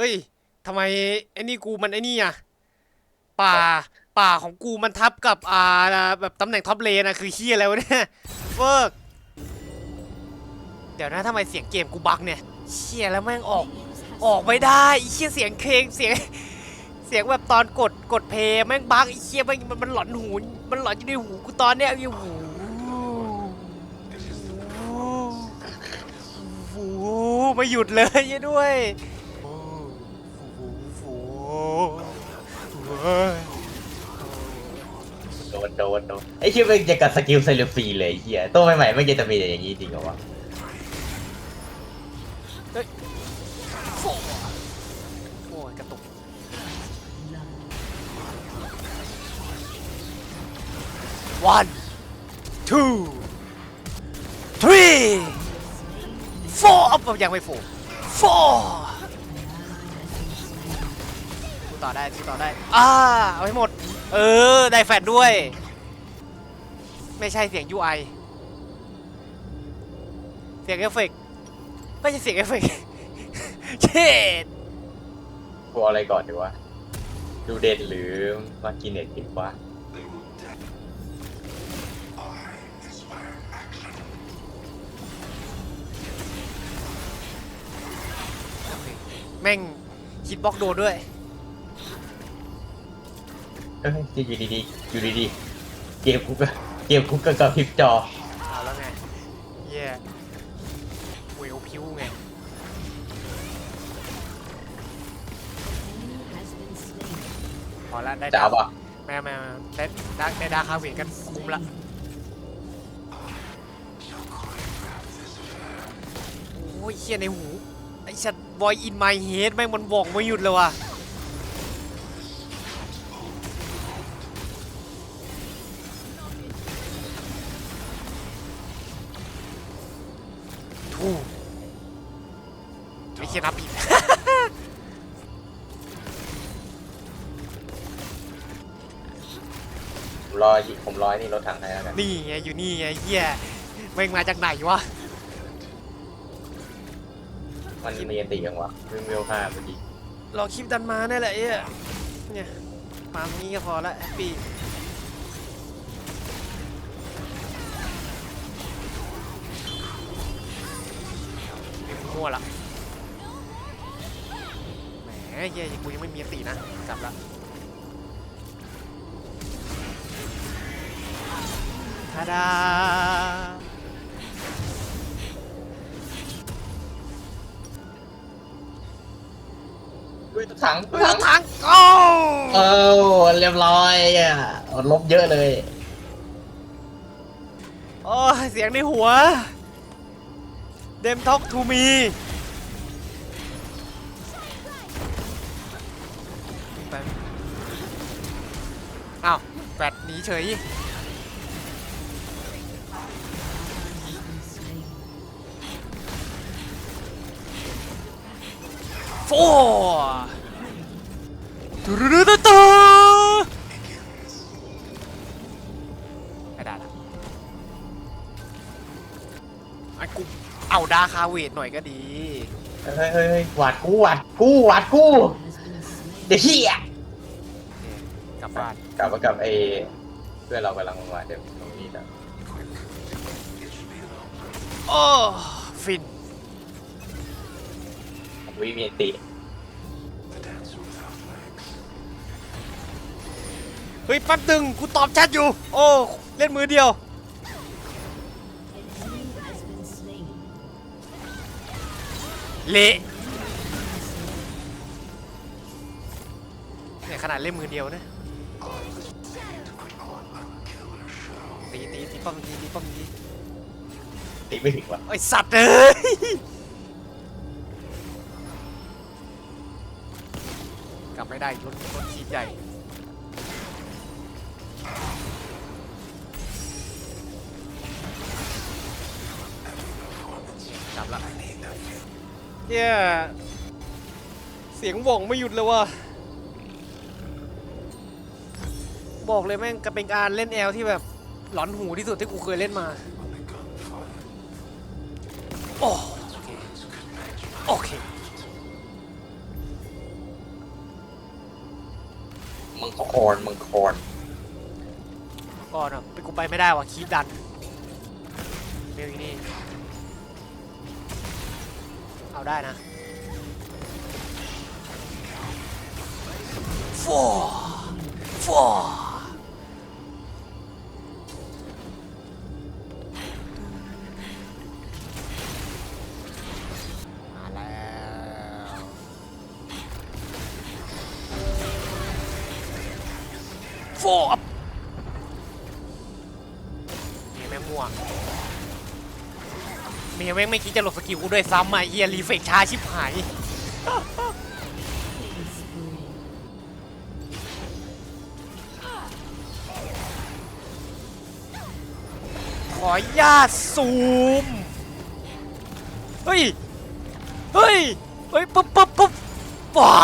ฮ้ยทำไมไอ้นี่กูมันไอ้นี่อะป่าป่าของกูมันทับกับอ่าแบบตำแหน่งท็อปเลนอะคือเฮียอะไรวะเนี่ยเฟิร์กเดี๋ยวนะทำไมเสียงเกมกูบักเนี่ยเชียแล้วแม่งออกออกไม่ได้ไอ้เชี่ยเสียงเพลงเสียงเสียงแบบตอนกดกดเพลงแม่งบักไอ้เชี่ยแม่งมันมันหลอนหูมันหลอนอยู่ในหูกูตอนเนี้ยอยู่หูหูไม่หยุดเลยด้วยเฮ้ย โดนโดนโดนไอ้เชี่ยมันจะกัดสกิลไซเลฟีเลยไอ้เฮียตัวใหม่ๆไม่จะมีแต่อย่างนี้จริงเหรอวะโอ้ยกระตุก one two three four อ๊อบยังไม่ four four สู้ ต่อได้สู้ต่อได้อ่าเอาให้หมด เออ ได้แฟดด้วย ไม่ใช่เสียง UI เสียงเอฟเฟกต์ไม่ใช่เสียงเอฟเฟกต์เช็ดกลัวอะไรก่อนดีวะ ดูเด่นหรือมากินเน็ตดีวะแม่งคิดบล็อกโดนด้วย เอ้ยอยู่ดีๆอยู่ดีๆเกมกูก็เกมกูก็กระพริบจอเอาแล้วไงเย่เวลพิวไง พอละได้จะเอาปะแม่แม่แม่ได้ได้ได้ดาคาเวทกันคุ้มละโอ้ยเชี่ยในหูไอ้ชัดบอยอินไมเฮดแม่งมันบอกไม่หยุดเลยว่ะ รอผมรอไอ้นี่รถถังให้แล้วกันนี่ไงอยู่นี่ไงเฮียแม่งมาจากไหนวะมันมีอันตียังวะวิ่งเวลห้าพอดีรอคลิปดันมาแน่แหละไอ้เหี้ยเนี่ยมาตรงนี้ก็พอละแฮปปี้มั่วละแหมเฮียกูยังไม่มีอันตีนะกลับละาดาอุ้ยรถถังรถเรืถัองถังโอ้เออเรียบร้อยอะลบเยอะเลยโอ้ยเสียงในหัว เดมท็อกทูมีไปอ้าว แฟดหนีเฉย ฟตูรูรูตูตูไม่ได้ละไอ้กูเอาดาคาเวทหน่อยก็ดี เฮ้ยเฮ้ยเฮ้ยหวาดกูหวาดกูหวาดกูเดี๋ยวเฮียกลับบ้านกลับมากับไอ้เพื่อนเรากำลังมาเดี๋ยวตรงนี้นะโอ้ฟิน วิมีอันตีเฮ้ยแป๊บนึงกูตอบแชทอยู่ โอ้เล่นมือเดียว เละเนี่ยขนาดเล่นมือเดียวนะตีตีตีป้อมตีตีป้อมตีตีไม่ถึงว่ะไอสัตว์เอ้ย ไม่ได้รถรถขีดใหญ่กลับละเย้เสียงบ่งไม่หยุดเลยว่ะบอกเลยแม่งก็เป็นการเล่นแอลที่แบบหลอนหูที่สุดที่กูเคยเล่นมา โอ้โอเคโอเค มังครมังครก่อนอะไปกูไปไม่ได้ว่ะคีบดันเร็วอีนี่เอาได้นะฟอฟอม ฟอเมียแม่ม่วงเมียแม่งไม่คิดจะหลบสกิลกูด้วยซ้ำอะเฮียรีเฟกช้าชิบหายขอญาตซูม เฮ้ย เฮ้ย เฮ้ย ปุ๊บปุ๊บปุ๊บว้า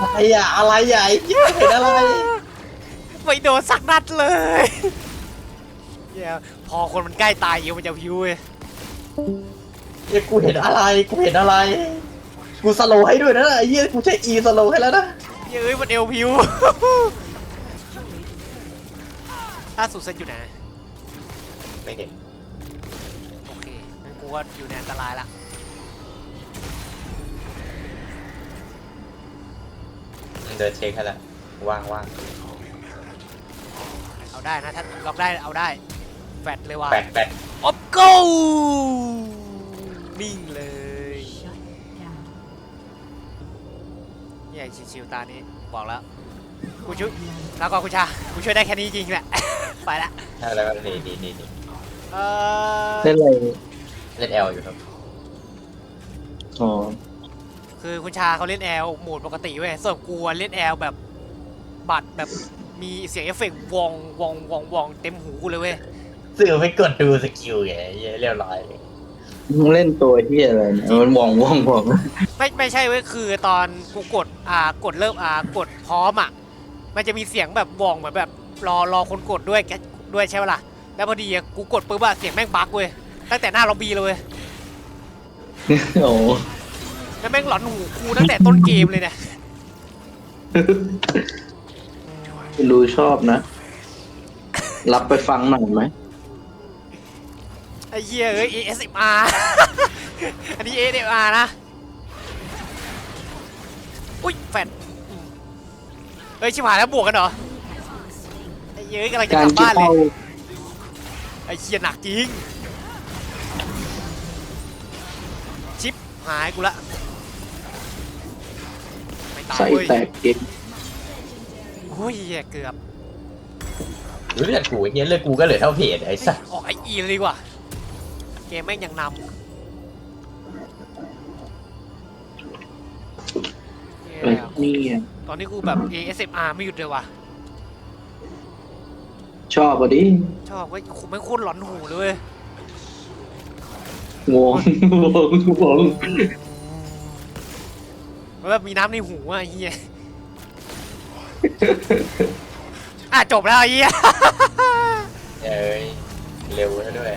อะไรอะอะไรอะไอ้เหี้ยเห็นอะไรไม่โดนสักนัดเลยเหี้ยพอคนมันใกล้ตายเยอะมันจะพิวเว้ยเหี้ยกูเห็นอะไรกูเห็นอะไร กูสโลว์ให้ด้วยนะไอ้เหี้ยกูใช้อีสโลว์ให้แล้วนะเฮ้ยมันเอวพิวล่าสุดเซตอยู่ไหนไม่เห็นโอเคงั้นกูว่าอยู่ในอันตรายละ เดินเช็คให้ล้วว่างว่างเอาได้นะถ้าล็อกได้เอาได้ แฟดเลยว่ะแปดแปดออฟโก้นิ่งเลยใหญ่ชิวๆตานี้บอกแล้วกูช่วยแล้วก็กูชากูช่วยได้แค่นี้จริงแหละ ไปละใช่แล้วก็ดีดีดีดีเออเล่นอะไรเล่นแอลอยู่ครับ อ๋อ คือคุณชาเขาเล่นแอลโหมดปกติเว้ยส่วนกูอะเล่นแอลแบบบัตรแบบมีเสียงเอฟเฟกต์วองวองวองวองเต็มหูกูเลยเว้ยสื่อไม่กดดูสกิลไงไอ้เหี้ยเรียบร้อยเลยมึงเล่นตัวเฮียอะไรเนี่ยมันว่องว่องว่องไม่ไม่ใช่เว้ยคือตอนกูกดอ่ากดเริ่มอ่ากดพร้อมอะมันจะมีเสียงแบบวองเหมือนแบบรอรอคนกดด้วยแกด้วยใช่ปะล่ะแล้วพอดีอะกูกดปุ๊บอะเสียงแม่งบั๊กเว้ยตั้งแต่หน้าล็อบบี้เลยเว้ยโอ้ แล้วแม่งหลอนหูกูตั้งแต่ต้นเกมเลยเนี่ยรู้ชอบนะ รับไปฟังหน่อยไหมไอ้เหี้ยเอ้ย ASMR อันนี้ ASMR นะ อุ้ยแฟนอืมเฮ้ย ชิบหายแล้วบวกกันเหรอ ไอ้เหี้ยเอ้ยกำลังจะการกลับที่บ้านเลเข้ายไอ้เหี้ยหนักจริง ชิปหายกูละไม่ ตายใส่เว้ยแตกเกมโอ้ยเหี้ยเกือบเลือดกูไอ้เหี้ยเลือดกูก็เหลือเท่าเพจไอ้สัสออกไออีเลยดีกว่าเกมแม่งยังนำเหี้ยนี่ไงตอนนี้กูแบบ ASMR ไม่หยุดเลยว่ะ ชอบอะดิชอบเว้ยกูไม่งโคตรหลอนหูเลยเว้ยงงงงงง มันแบบมีน้ำในหูอะไอ้เฮียอะจบแล้วไอ้เฮีย เอ้ยเร็วซะด้วย